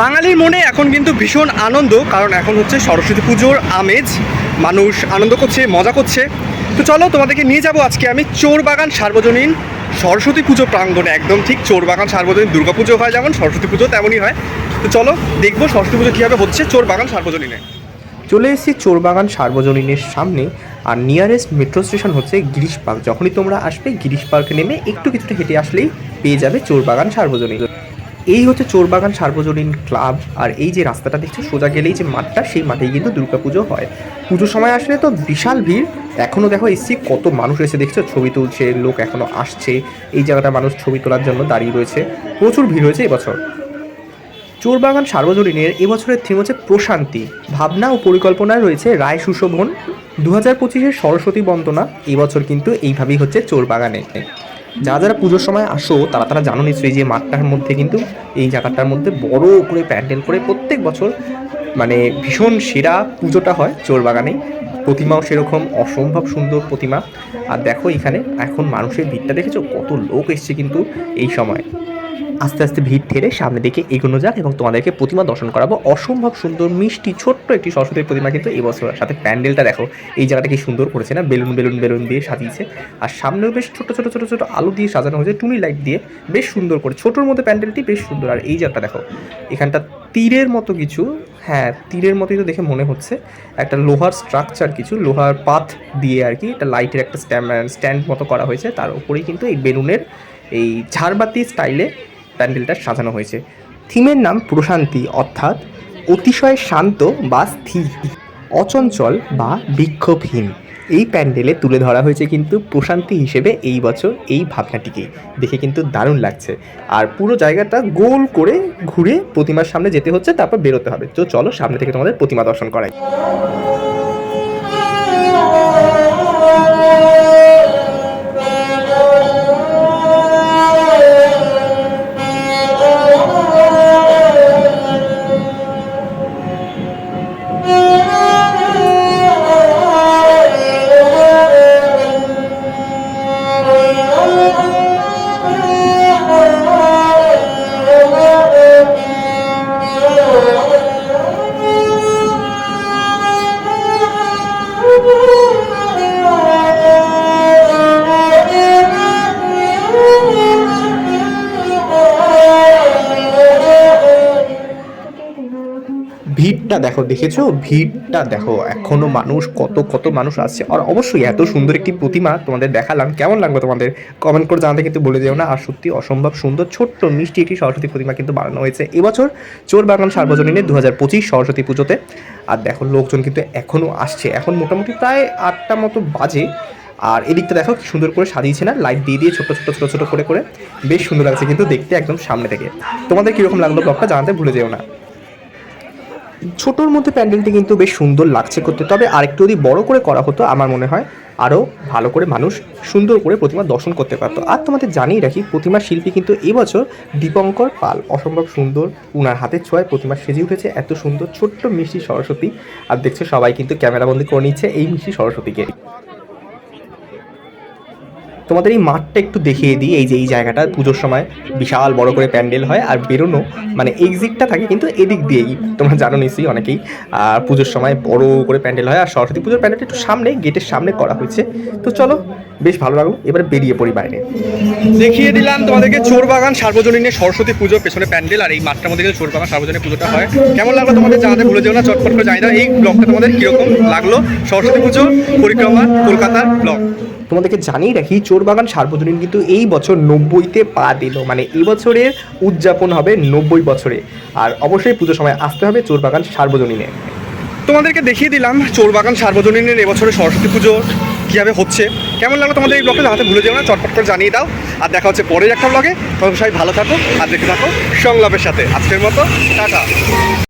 বাঙালির মনে এখন কিন্তু ভীষণ আনন্দ, কারণ এখন হচ্ছে সরস্বতী পুজোর আমেজ। মানুষ আনন্দ করছে, মজা করছে। তো চলো, তোমাদেরকে নিয়ে যাব আজকে আমি চোরবাগান সার্বজনীন সরস্বতী পুজো প্রাঙ্গণে। একদম ঠিক চোরবাগান সার্বজনীন দুর্গাপুজো হয়, যেমন সরস্বতী পুজো তেমনই হয়। তো চলো, দেখব সরস্বতী পুজো কীভাবে হচ্ছে চোরবাগান সার্বজনীনে। চলে এসেছি চোরবাগান সার্বজনীনের সামনে আর নিয়ারেস্ট মেট্রো স্টেশন হচ্ছে গিরিশ পার্ক। যখনই তোমরা আসবে, গিরিশ পার্কে নেমে একটু কিছুটা হেঁটে আসলেই পেয়ে যাবে চোরবাগান সার্বজনীন। এই হচ্ছে চোরবাগান সার্বজনীন ক্লাব আর এই যে রাস্তাটা দেখছ, সোজা গেলেই যে মাঠটা, সেই মাঠেই কিন্তু দুর্গাপুজো হয়। পুজোর সময় আসলে তো বিশাল ভিড়। এখনও দেখো এসছি, কত মানুষ এসে দেখছ, ছবি তুলছে, লোক এখনও আসছে। এই জায়গাটা মানুষ ছবি তোলার জন্য দাঁড়িয়ে রয়েছে। প্রচুর ভিড় হয়েছে এবছর। চোরবাগান সার্বজনীনের এবছরের থিম হচ্ছে প্রশান্তি। ভাবনা ও পরিকল্পনায় রয়েছে রায় সুশোভন। দু হাজার পঁচিশের সরস্বতী বন্দনা এবছর কিন্তু এইভাবেই হচ্ছে চোরবাগানে। যারা যারা পুজোর সময় আসো, তারা তারা জানো নিশ্চয়ই যে মাঠটার মধ্যে কিন্তু এই জায়গাটার মধ্যে বড় করে প্যান্ডেল করে প্রত্যেক বছর মানে ভীষণ সেরা পুজোটা হয় চোরবাগানে। প্রতিমাও সেরকম অসম্ভব সুন্দর প্রতিমা। আর দেখো এখানে এখন মানুষের ভিড়টা দেখেছ? কত লোক এসছে কিন্তু এই সময়। আস্তে আস্তে ভিড় ঠেলে সামনে দিকে এগোনো যাক এবং তোমাদেরকে প্রতিমা দর্শন করাবো। অসম্ভব সুন্দর, মিষ্টি, ছোট্ট একটি সরস্বতীর প্রতিমা কিন্তু এই বছর সাথে প্যান্ডেলটা দেখো, এই জায়গাটা কি সুন্দর করেছে না? বেলুন বেলুন বেলুন দিয়ে সাজিয়েছে। আর সামনেও বেশ ছোট ছোট ছোট ছোট আলো দিয়ে সাজানো হয়েছে, টুনি লাইট দিয়ে বেশ সুন্দর করে। ছোটোর মধ্যে প্যান্ডেলটি বেশ সুন্দর। আর এই জায়গাটা দেখো, এখানটা তীরের মতো কিছু হ্যাঁ তীরের মতোই তো দেখে মনে হচ্ছে। একটা লোহার স্ট্রাকচার কিছু, লোহার পাথ দিয়ে আর কি, একটা লাইটের একটা স্ট্যান্ড মতো করা হয়েছে। তার উপরেই কিন্তু এই বেলুনের এই ঝাড়বাতি স্টাইলে প্যান্ডেলটা সাজানো হয়েছে। থিমের নাম প্রশান্তি, অর্থাৎ অতিশয় শান্ত বা স্থির, অচঞ্চল বা বিক্ষোভহীন। এই প্যান্ডেলে তুলে ধরা হয়েছে কিন্তু প্রশান্তি হিসেবে এই বছর এই ভাবনাটিকে। দেখে কিন্তু দারুণ লাগছে। আর পুরো জায়গাটা গোল করে ঘুরে প্রতিমার সামনে যেতে হচ্ছে, তারপর বেরোতে হবে। তো চলো সামনে থেকে তোমাদের প্রতিমা দর্শন করাই। ভিড়টা দেখো, দেখেছ? ভিড়টা দেখো, এখনও মানুষ, কত কত মানুষ আসছে আর অবশ্যই এত সুন্দর একটি প্রতিমা তোমাদের দেখালাম। কেমন লাগল তোমাদের? কমেন্ট করে জানাতে কিন্তু বলে যেও না। আর সত্যি অসম্ভব সুন্দর, ছোট্ট, মিষ্টি একটি সরস্বতী প্রতিমা কিন্তু বানানো হয়েছে এবছর চোর বাগান সার্বজনীনে দু হাজার পঁচিশ সরস্বতী পুজোতে। আর দেখো, লোকজন কিন্তু এখনও আসছে। এখন মোটামুটি প্রায় আটটা মতো বাজে। আর এদিকটা দেখো সুন্দর করে সাজিয়েছে না? লাইট দিয়ে দিয়ে ছোট ছোট ছোট ছোট করে করে। বেশ সুন্দর লাগছে কিন্তু দেখতে একদম সামনে থেকে। তোমাদের কীরকম লাগল ব্লগটা জানাতে ভুলে যেও না। ছোটোর মধ্যে প্যান্ডেলটি কিন্তু বেশ সুন্দর লাগছে করতে। তবে আরেকটু যদি বড় করে করা হতো, আমার মনে হয় আরও ভালো করে মানুষ সুন্দর করে প্রতিমা দর্শন করতে পারতো। আর তোমাদের জানিয়ে রাখি, প্রতিমার শিল্পী কিন্তু এবছর দীপঙ্কর পাল। অসম্ভব সুন্দর, উনার হাতের ছোঁয়ায় প্রতিমা সেজে উঠেছে, এত সুন্দর ছোট্ট মিষ্টি সরস্বতী। আর দেখছে, সবাই কিন্তু ক্যামেরাবন্দি করে নিচ্ছে এই মিষ্টি সরস্বতীকে। তোমাদের এই মাঠটা একটু দেখিয়ে দিই, এই যে এই জায়গাটা পুজোর সময় বিশাল বড় করে প্যান্ডেল হয় আর বেরোনো মানে এক্সিটটা থাকে কিন্তু এদিক দিয়েই, তোমরা জানো নিশ্চয়ই অনেকেই, আর পুজোর সময় বড় করে প্যান্ডেল হয় আর সরস্বতী পুজোর প্যান্ডেলটা একটু সামনে গেটের সামনে করা হয়েছে। তো চলো, বেশ ভালো লাগল, এবারে বেরিয়ে পড়ি বাইরে। দেখিয়ে দিলাম তোমাদেরকে চোরবাগান সার্বজনীনের সরস্বতী পুজোর পেছনে প্যান্ডেল, আর এই মাঠটার মধ্যে কিন্তু চোরবাগান সার্বজনীন পুজোটা হয়। কেমন লাগল তোমাদের জানাতে ভুলে যেও না, চটপট করে জানিয়ে দাও, এই ব্লগটা তোমাদের কীরকম লাগল? সরস্বতী পুজো, পরিক্রমা, কলকাতার ব্লগ তোমাদেরকে জানিয়ে রাখি, চোরবাগান সার্বজনীন কিন্তু এই বছর নব্বইতে পা দিল। মানে এই বছরের উদযাপন হবে নব্বই বছরে। আর অবশ্যই পুজোর সময় আসতে হবে চোরবাগান সার্বজনীনে। তোমাদেরকে দেখিয়ে দিলাম চোরবাগান সার্বজনীনের এবছরের সরস্বতী পুজো কীভাবে হচ্ছে। কেমন লাগল তোমাদের এই ব্লগে জানাতে ভুলে যেও না, চটপট করে জানিয়ে দাও। আর দেখা হচ্ছে পরের একটা ব্লগে তখন সবাই ভালো থাকো, আর দেখে থাকো সংলাপের সাথে। আজকের মতো, টাটা।